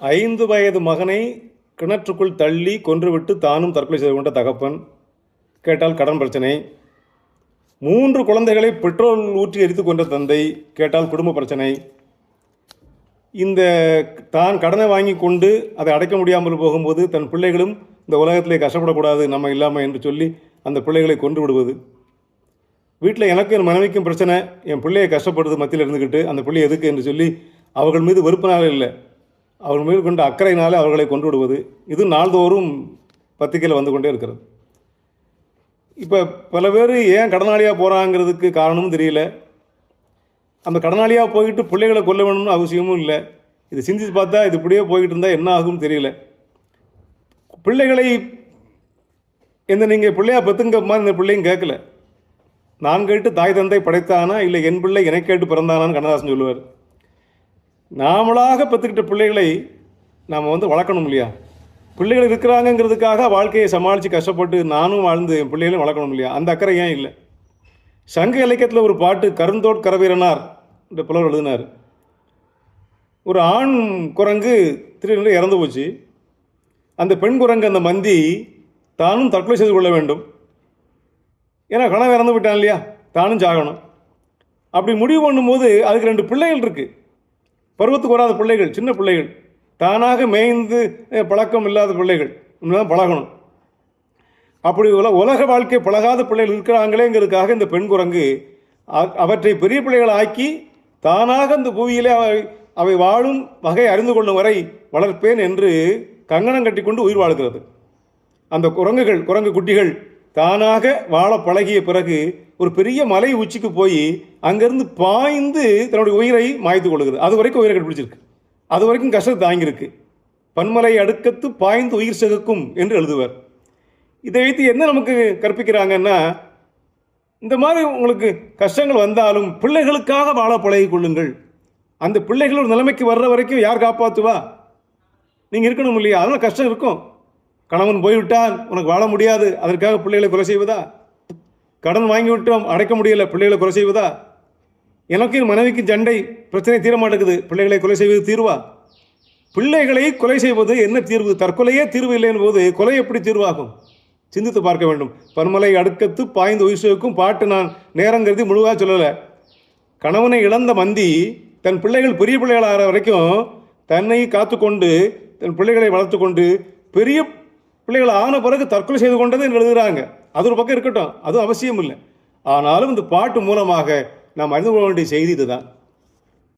ஐந்து வயது மகனை கிணற்றுக்குள் தள்ளி கொன்றுவிட்டு தானும் தற்கொலை செய்து கொண்ட தகப்பன். கேட்டால் கடன் பிரச்சனை. மூன்று குழந்தைகளை பெட்ரோல் ஊற்றி எரித்து கொண்ட தந்தை கேட்டால் குடும்ப பிரச்சனை. இந்த தான் கடனை வாங்கி கொண்டு அதை அடைக்க முடியாமல் போகும்போது தன் பிள்ளைகளும் இந்த உலகத்திலே கஷ்டப்படக்கூடாது நம்ம இல்லாமல் என்று சொல்லி அந்த பிள்ளைகளை கொன்று விடுவது. வீட்டில் எனக்கு என் மனைவிக்கும் பிரச்சனை என் பிள்ளையை கஷ்டப்படுது மத்தியில் இருந்துக்கிட்டு அந்த பிள்ளை எதுக்கு என்று சொல்லி அவர்கள் மீது வெறுப்பினால இல்லை. அவர் மேல் கொண்ட அக்கறையினாலே அவர்களை கொண்டு விடுவது இது நாள்தோறும் பத்திரிகையில் வந்து கொண்டே இருக்கிறது. இப்போ பல பேர் ஏன் கடனாளியாக போகிறாங்கிறதுக்கு காரணமும் தெரியல. அந்த கடனாளியாக போயிட்டு பிள்ளைகளை கொல்ல வேணும்னு அவசியமும் இல்லை. இது சிந்திச்சு பார்த்தா இது இப்படியே போய்கிட்டு இருந்தால் என்ன ஆகும்னு தெரியல. பிள்ளைகளை எந்த நீங்கள் பிள்ளையா மாதிரி இந்த பிள்ளையும் கேட்கல. நான் கேட்டு தாய் தந்தை படைத்தானா? இல்லை என் பிள்ளை என்னை கேட்டு பிறந்தானான்னு கண்ணதாசன் சொல்லுவார். நாமளாக பெற்றுக்கிட்ட பிள்ளைகளை நாம் வந்து வளர்க்கணும் இல்லையா? பிள்ளைகள் இருக்கிறாங்கங்கிறதுக்காக வாழ்க்கையை சமாளித்து கஷ்டப்பட்டு நானும் வாழ்ந்து என் பிள்ளைகளையும் வளர்க்கணும் இல்லையா? அந்த அக்கறை ஏன் இல்லை? சங்க இலக்கியத்தில் ஒரு பாட்டு கருந்தோட் கரவீரனார் என்ற புலவர் எழுதினார். ஒரு ஆண் குரங்கு திடீரென்று இறந்து போச்சு. அந்த பெண் குரங்கு அந்த மந்தி தானும் தற்கொலை செய்து கொள்ள வேண்டும். ஏன்னா கணவன் இறந்து விட்டான் இல்லையா? தானும் சாகணும் அப்படி முடிவு பண்ணும்போது அதுக்கு ரெண்டு பிள்ளைகள் இருக்குது பருவத்துக்கு வராத பிள்ளைகள் சின்ன பிள்ளைகள் தானாக மேய்ந்து பழக்கம் இல்லாத பிள்ளைகள் தான் பழகணும். அப்படி உல உலக வாழ்க்கை பழகாத பிள்ளைகள் இருக்கிறாங்களேங்கிறதுக்காக இந்த பெண் குரங்கு அவற்றை பெரிய பிள்ளைகள் ஆக்கி தானாக அந்த புவியிலே அவை அவை வாழும் வகை அறிந்து கொள்ளும் வரை வளர்ப்பேன் என்று கங்கணம் கட்டிக்கொண்டு உயிர் வாழ்கிறது. அந்த குரங்குகள் குரங்கு குட்டிகள் தானாக வாழ பழகிய பிறகு ஒரு பெரிய மலை உச்சிக்கு போய் அங்கேருந்து பாய்ந்து தன்னுடைய உயிரை மாய்த்து கொள்கிறது. அது வரைக்கும் உயிரை கண்டுபிடிச்சிருக்கு. அது வரைக்கும் கஷ்டத்தை தாங்கியிருக்கு. பன்மலை அடுக்கத்து பாய்ந்து உயிர் செகுக்கும் என்று எழுதுவார். இதை வைத்து என்ன நமக்கு கற்பிக்கிறாங்கன்னா இந்த மாதிரி உங்களுக்கு கஷ்டங்கள் வந்தாலும் பிள்ளைகளுக்காக வாழ பழகி கொள்ளுங்கள். அந்த பிள்ளைகள் ஒரு நிலைமைக்கு வர்ற வரைக்கும் யார் காப்பாற்றுவா நீங்கள் இருக்கணும் இல்லையா? அதனால் கஷ்டம் இருக்கும். கணவன் போய்விட்டால் உனக்கு வாழ முடியாது. அதற்காக பிள்ளைகளை கொலை செய்வதா? கடன் வாங்கி விட்டோம் அடைக்க முடியல பிள்ளைகளை கொலை செய்வதா? எனக்கும் என் மனைவிக்கும் சண்டை பிரச்சனை தீர மாட்டேங்குது. பிள்ளைகளை கொலை செய்வது தீர்வா? பிள்ளைகளை கொலை செய்வது என்ன தீர்வு? தற்கொலையே தீர்வு இல்லை என்பது கொலை எப்படி தீர்வாகும்? சிந்தித்து பார்க்க வேண்டும். பன்மலை அடுக்கத்து பாய்ந்து உயிர்க்கும் பாட்டு நான் நேரம் கருதி முழுவாக சொல்லலை. கணவனை இழந்த மந்தி தன் பிள்ளைகள் பெரிய பிள்ளைகள் ஆகிற வரைக்கும் தன்னை காத்துக்கொண்டு தன் பிள்ளைகளை வளர்த்து கொண்டு பெரிய பிள்ளைகள் ஆன பிறகு தற்கொலை செய்து கொண்டது என்று எழுதுகிறாங்க அது ஒரு பக்கம் இருக்கட்டும் அது அவசியம் இல்லை ஆனாலும் இந்த பாட்டு மூலமாக நாம் அறிந்து கொள்ள வேண்டிய செய்தி இதுதான்.